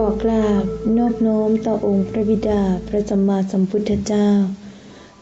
ขอกราบนอบน้อมต่อองค์พระบิดาพระสัมมาสัมพุทธเจ้า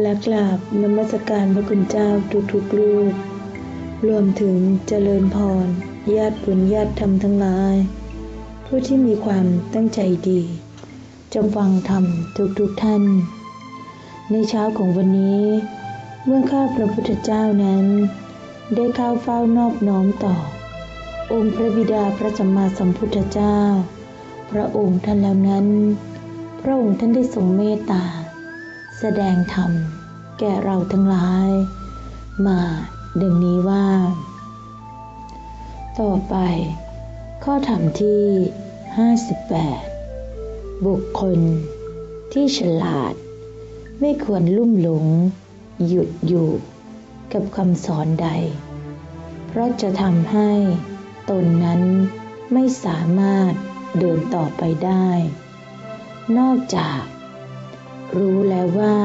และกราบนมัสการพระคุณเจ้าทุกๆลูกรวมถึงเจริญพร ญาติบุญญาติธรรมทั้งหลาย ผู้ที่มีความตั้งใจดี จงฟังธรรมทุกๆทท่าน ในเช้าของวันนี้ เมื่อข้าพระพุทธเจ้านั้น ได้เข้าเฝ้านอบน้อมต่อ องค์พระบิดาพระสัมมาสัมพุทธเจ้า พระองค์ท่านแล้วนั้น พระองค์ท่านได้ทรงเมตตา แสดงธรรมแก่เราทั้งหลาย มาดังนี้ว่า ต่อไป ข้อธรรมที่ 58 บุคคลที่ฉลาด ไม่ควรลุ่มหลง หยุดอยู่กับคำสอนใด เพราะจะทำให้ตนนั้นไม่สามารถ เดินต่อไปได้ นอกจาก รู้แล้วว่า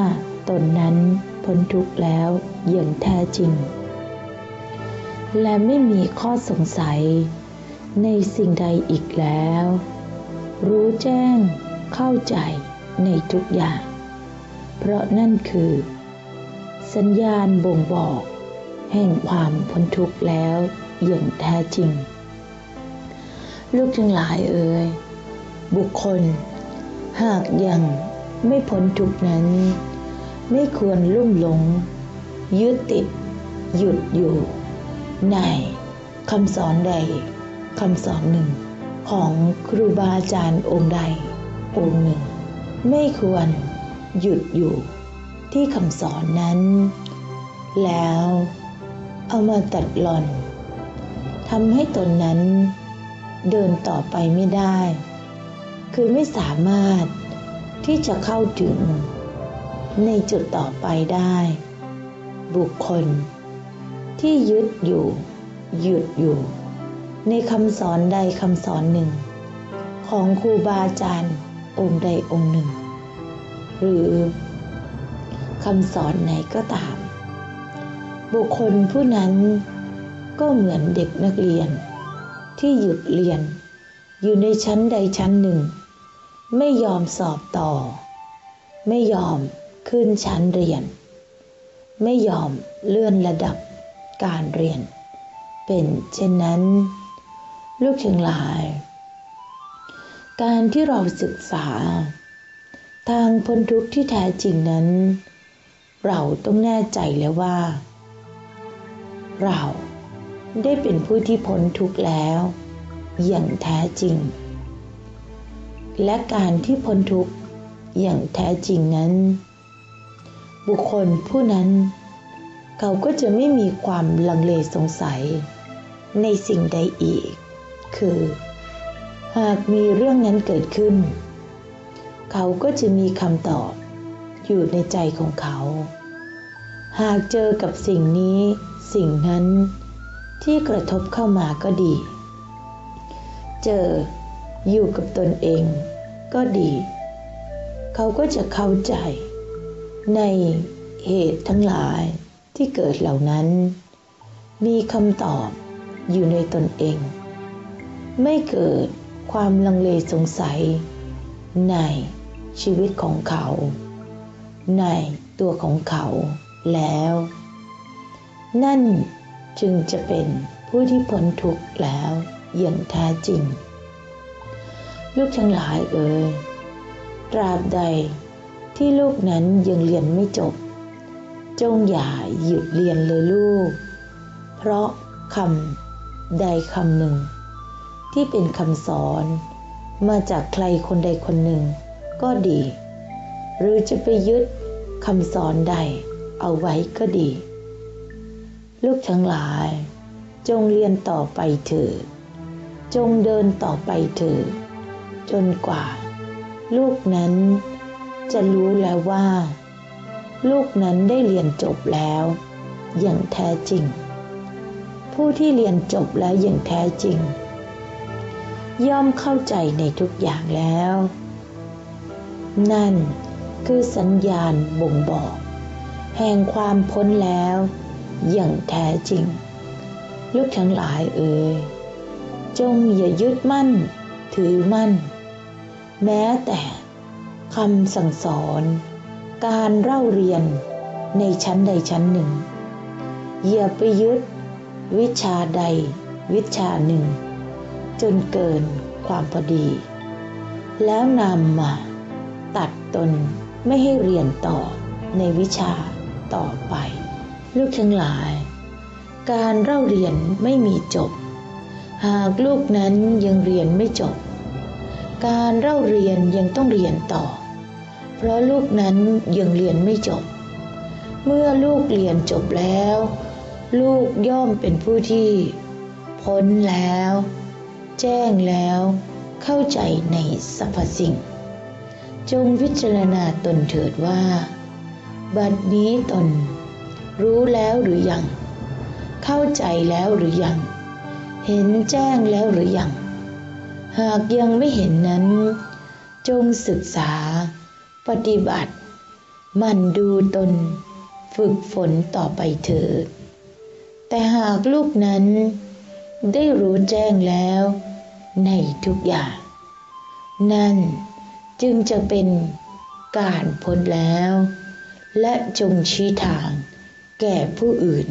ตนนั้นพ้นทุกข์แล้วอย่างแท้จริง และไม่มีข้อสงสัยในสิ่งใดอีกแล้ว รู้แจ้งเข้าใจในทุกอย่าง เพราะนั่นคือ สัญญาณบ่งบอก แห่งความพ้นทุกข์แล้วอย่างแท้จริง ลูกทั้งหลายเอ่ยบุคคล หากยังไม่พ้นทุกนั้น ไม่ควรลุ่มหลง ยึดติด หยุดอยู่ ในคำสอนใดคำสอนหนึ่ง ของครูบาอาจารย์องค์ใด องค์หนึ่ง ไม่ควรหยุดอยู่ที่คำสอนนั้น แล้วเอามาตัดหล่อนทำให้ตนนั้น เดินต่อไปไม่ได้ คือไม่สามารถที่จะเข้าถึง ในจุดต่อไปได้ บุคคล ที่ยึดอยู่ หยุดอยู่ ในคำสอนใดคำสอนหนึ่ง ของครูบาอาจารย์องค์ใดองค์หนึ่ง หรือคำสอนไหนก็ตาม บุคคลผู้นั้นก็เหมือนเด็กนักเรียน ที่หยุดเรียน อยู่ในชั้นใดชั้นหนึ่ง ไม่ยอมสอบต่อ ไม่ยอมขึ้นชั้นเรียน ไม่ยอมเลื่อนระดับการเรียน เป็นเช่นนั้น ลูกเชียงหลาย การที่เราศึกษา ทางพ้นทุกข์ที่แท้จริงนั้น เราต้องแน่ใจแล้วว่า เรา ได้เป็นผู้ที่พ้นทุกข์แล้ว อย่างแท้จริง และการที่พ้นทุกข์อย่างแท้จริงนั้น บุคคลผู้นั้น เขาก็จะไม่มีความลังเลสงสัย ในสิ่งใดอีก คือ หากมีเรื่องนั้นเกิดขึ้น เขาก็จะมีคำตอบอยู่ในใจของเขา หากเจอกับสิ่งนี้สิ่งนั้น ที่กระทบเข้ามาก็ดี เจออยู่กับตนเองก็ดี เขาก็จะเข้าใจในเหตุทั้งหลายที่เกิดเหล่านั้น มีคำตอบอยู่ในตนเอง ไม่เกิดความลังเลสงสัย ในชีวิตของเขา ในตัวของเขาแล้ว นั่น จึงจะเป็นผู้ที่พ้นทุกข์แล้วอย่างแท้จริง ลูกทั้งหลายเอ่ยตราบใดที่ลูกนั้นยังเรียนไม่จบ จงอย่าหยุดเรียนเลยลูก เพราะคำใดคำหนึ่ง ที่เป็นคำสอนมาจากใครคนใดคนหนึ่งก็ดี หรือจะไปยึดคำสอนใดเอาไว้ก็ดี ลูกทั้งหลาย จงเรียนต่อไปเถิดจงเดินต่อไปเถิดจนกว่า ลูกนั้นจะรู้แล้วว่า ลูกนั้นได้เรียนจบแล้ว อย่างแท้จริง ผู้ที่เรียนจบแล้วอย่างแท้จริง ย่อมเข้าใจในทุกอย่างแล้ว นั่นคือสัญญาณบ่งบอก แห่งความพ้นแล้ว อย่างแท้จริง ลูกทั้งหลายเอ่ยจงอย่ายึดมั่น ถือมั่น แม้แต่คำสั่งสอน การเล่าเรียนในชั้นใดชั้นหนึ่ง อย่าไปยึดวิชาใดวิชาหนึ่ง จนเกินความพอดี แล้วนำมาตัดตนไม่ให้เรียนต่อในวิชาต่อไป ลูกทั้งหลาย การเล่าเรียนไม่มีจบ หากลูกนั้นยังเรียนไม่จบ การเล่าเรียนยังต้องเรียนต่อ เพราะลูกนั้นยังเรียนไม่จบ เมื่อลูกเรียนจบแล้ว ลูกย่อมเป็นผู้ที่ พ้นแล้ว แจ้งแล้ว เข้าใจในสรรพสิ่ง จงพิจารณาตนเถิดว่า บัดนี้ตน รู้แล้วหรือยัง เข้าใจแล้วหรือยัง เห็นแจ้งแล้วหรือยัง หากยังไม่เห็นนั้น จงศึกษา ปฏิบัติ มันดูตน ฝึกฝนต่อไปเถิด แต่หากลูกนั้นได้รู้แจ้งแล้วในทุกอย่าง นั่นจึงจะเป็นการพ้นแล้ว และจงชี้ทาง แก่ผู้อื่น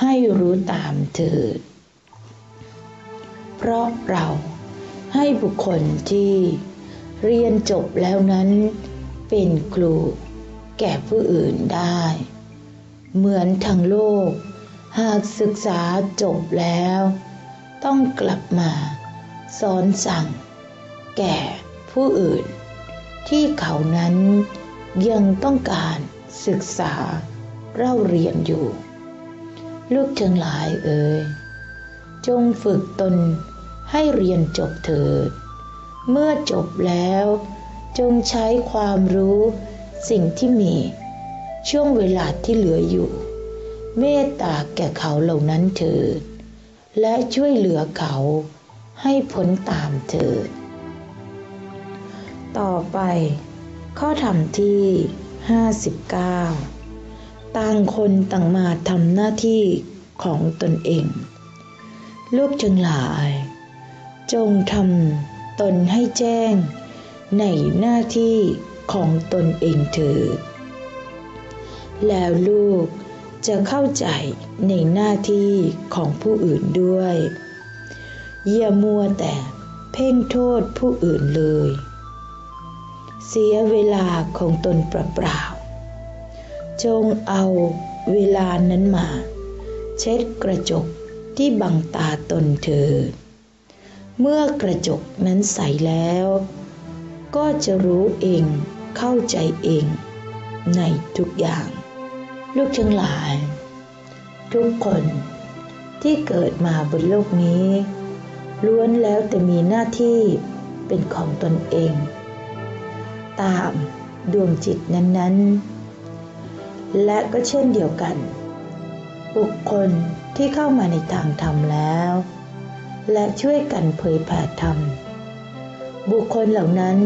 ให้รู้ตามเถิด เพราะเราให้บุคคลที่เรียนจบแล้วนั้นเป็นครูแก่ผู้อื่นได้ เหมือนทางโลก หากศึกษาจบแล้ว ต้องกลับมาสอนสั่ง แก่ผู้อื่น ที่เขานั้นยังต้องการศึกษา เล่าเรียนอยู่ ลูกทั้งหลายเอ่ยจงฝึกตนให้เรียนจบเถิด เมื่อจบแล้ว จงใช้ความรู้สิ่งที่มี ช่วงเวลาที่เหลืออยู่ เมตตาแก่เขาเหล่านั้นเถิด และช่วยเหลือเขาให้พ้นตามเถิด ต่อไป ข้อธรรมที่ 59 ต่างคนต่างมาทำหน้าที่ของตนเอง ลูกจึงหลาย จงทำตนให้แจ้ง ในหน้าที่ของตนเองเถิดแล้วลูกจะเข้าใจในหน้าที่ของผู้อื่นด้วย อย่ามัวแต่เพ่งโทษผู้อื่นเลย เสียเวลาของตนเปล่า จงเอาเวลานั้นมา เช็ดกระจกที่บังตาตนเถิดเมื่อกระจกนั้นใสแล้ว ก็จะรู้เองเข้าใจเอง ในทุกอย่าง ลูกทั้งหลาย ทุกคนที่เกิดมาบนโลกนี้ ล้วนแล้วแต่มีหน้าที่เป็นของตนเอง ตามดวงจิตนั้นๆ และก็เช่นเดียวกัน บุคคลที่เข้ามาในทางธรรมแล้ว และช่วยกันเผยแผ่ธรรม บุคคลเหล่านั้น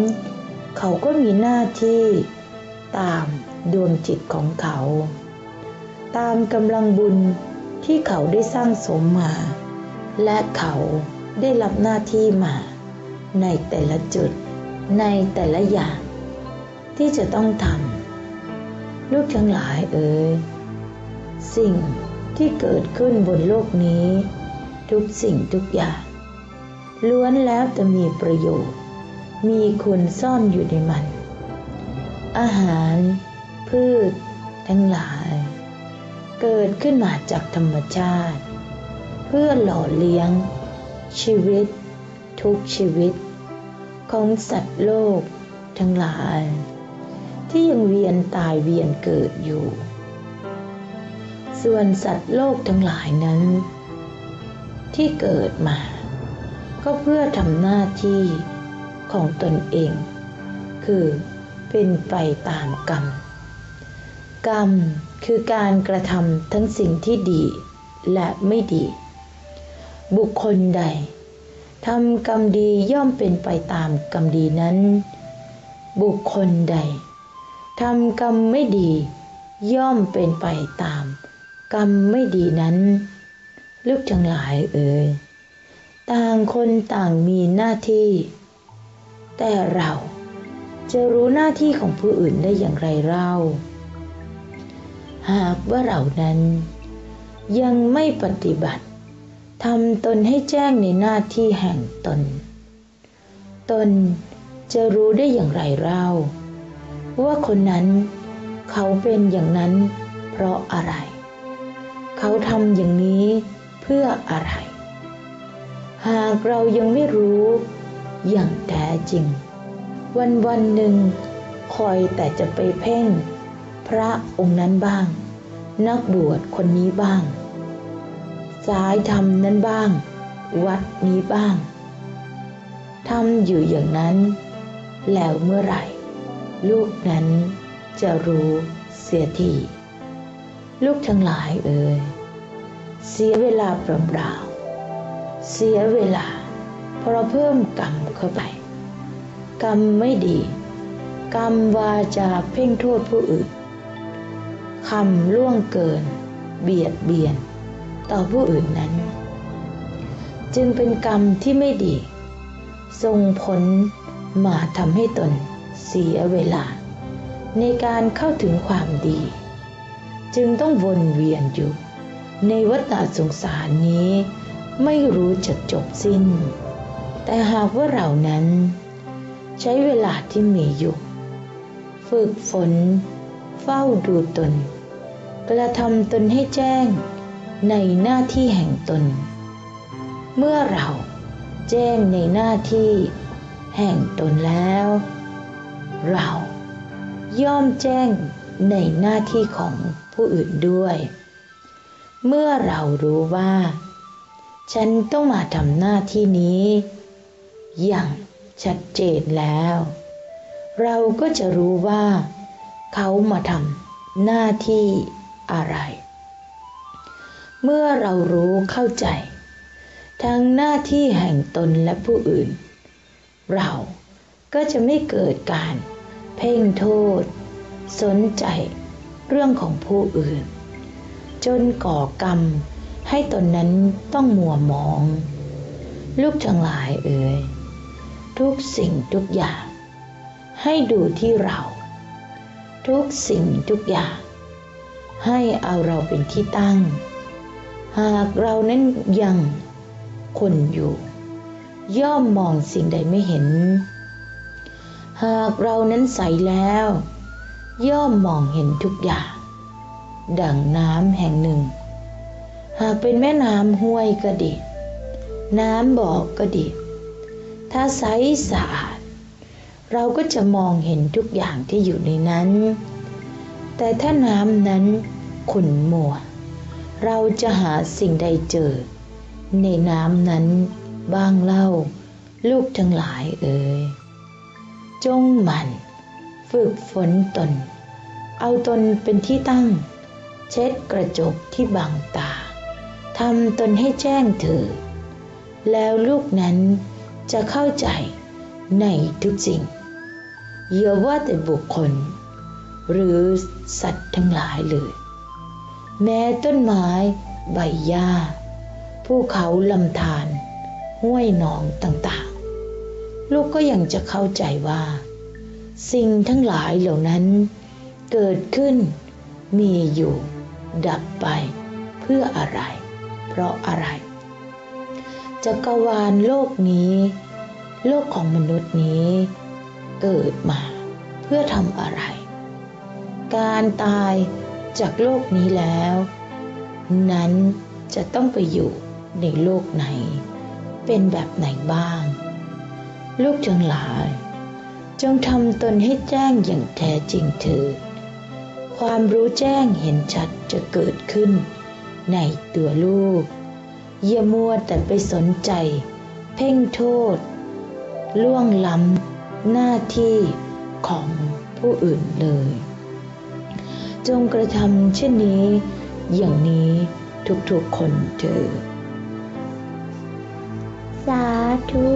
เขาก็มีหน้าที่ตามดวงจิตของเขา ตามกำลังบุญที่เขาได้สร้างสมมา และเขาได้รับหน้าที่มา ในแต่ละจุดในแต่ละอย่าง ที่จะต้องทำ ลูกทั้งหลายเอ่ยสิ่งที่เกิดขึ้นบนโลกนี้ ทุกสิ่งทุกอย่าง ล้วนแล้วจะมีประโยชน์ มีคุณซ่อนอยู่ในมัน อาหาร พืช ทั้งหลาย เกิดขึ้นมาจากธรรมชาติ เพื่อหล่อเลี้ยง ชีวิต ทุกชีวิต ของสัตว์โลก ทั้งหลาย ที่ยังเวียนตายเวียนเกิดอยู่ ส่วนสัตว์โลกทั้งหลายนั้น ที่เกิดมา ก็เพื่อทำหน้าที่ของตนเอง คือเป็นไปตามกรรม กรรมคือการกระทำทั้งสิ่งที่ดีและไม่ดี บุคคลใดทำกรรมดีย่อมเป็นไปตามกรรมดีนั้น บุคคลใด ทำกรรมไม่ดี ย่อมเป็นไปตาม กรรมไม่ดีนั้นลูกทั้งหลายเอ่ยต่างคนต่างมีหน้าที่ แต่เราจะรู้หน้าที่ของผู้อื่นได้อย่างไรเล่า หากว่าเรานั้น ยังไม่ปฏิบัติทำตนให้แจ้งในหน้าที่แห่งตน ตนจะรู้ได้อย่างไรเล่า ว่าคนนั้นเขาเป็นอย่างนั้นเพราะอะไร เขาทำอย่างนี้เพื่ออะไร หากเรายังไม่รู้อย่างแท้จริง วันวันหนึ่งคอยแต่จะไปเพ่ง พระองค์นั้นบ้าง นักบวชคนนี้บ้าง สายธรรมนั้นบ้าง วัดนี้บ้างทำอยู่อย่างนั้น แล้วเมื่อไหร่ ลูกนั้นจะรู้เสียทีลูกทั้งหลายเอ่ยเสียเวลาเปล่าๆเสียเวลาเพราะเพิ่มกรรมเข้าไป กรรมไม่ดี กรรมวาจาเพ่งโทษผู้อื่นคำล่วงเกิน เบียดเบียน ต่อผู้อื่นนั้น จึงเป็นกรรมที่ไม่ดีส่งผลมาทำให้ตน เสียเวลา ในการเข้าถึงความดี จึงต้องวนเวียนอยู่ ในวัฏสงสารนี้ไม่รู้จะจบสิ้น แต่หากว่าเรานั้น ใช้เวลาที่มีอยู่ ฝึกฝน เฝ้าดูตน กระทำตนให้แจ้งในหน้าที่แห่งตน เมื่อเราแจ้งในหน้าที่แห่งตนแล้ว เราย่อมแจ้งในหน้าที่ของผู้อื่นด้วย เมื่อเรารู้ว่า ฉันต้องมาทำหน้าที่นี้ อย่างชัดเจนแล้ว เราก็จะรู้ว่า เขามาทำหน้าที่อะไร เมื่อเรารู้เข้าใจ ทั้งหน้าที่แห่งตนและผู้อื่น เราก็จะไม่เกิดการ เพ่งโทษ สนใจ เรื่องของผู้อื่น จนก่อกรรม ให้ตนนั้นต้องมัวมอง ลูกทั้งหลายเอ่ยทุกสิ่งทุกอย่าง ให้ดูที่เรา ทุกสิ่งทุกอย่าง ให้เอาเราเป็นที่ตั้ง หากเรานั้นยังคนอยู่ ย่อมมองสิ่งใดไม่เห็น หากเรานั้นใสแล้ว ย่อมมองเห็นทุกอย่าง ดังน้ำแห่งหนึ่ง หากเป็นแม่น้ำห้วยก็ดี น้ำบ่อก็ดี ถ้าใสสะอาด เราก็จะมองเห็นทุกอย่างที่อยู่ในนั้น แต่ถ้าน้ำนั้นขุ่นมัว เราจะหาสิ่งใดเจอ ในน้ำนั้นบ้างเล่า ลูกทั้งหลายเอ่ย จงหมันฝึกฝนตน เอาตนเป็นที่ตั้ง เช็ดกระจกที่บังตาทำตนให้แจ้งเถิดแล้วลูกนั้นจะเข้าใจในทุกสิ่งอย่าว่าแต่บุคคล หรือสัตว์ทั้งหลายเลย แม้ต้นไม้ใบหญ้าภูเขาลำธารห้วยหนองต่างๆ ลูกก็ยังจะเข้าใจว่า สิ่งทั้งหลายเหล่านั้น เกิดขึ้น มีอยู่ ดับไปเพื่ออะไร เพราะอะไรจักรวาลโลกนี้ โลกของมนุษย์นี้ เกิดมาเพื่อทำอะไร การตายจากโลกนี้แล้ว นั้นจะต้องไปอยู่ในโลกไหน เป็นแบบไหนบ้าง ลูกจังหลาย จงทำตนให้แจ้งอย่างแท้จริงเถิดความรู้แจ้งเห็นชัดจะเกิดขึ้น ในตัวลูกอย่ามัวแต่ไปสนใจ เพ่งโทษ ล่วงล้ำหน้าที่ของผู้อื่นเลย จงกระทำเช่นนี้ อย่างนี้ทุกๆคนเถิดสาธุ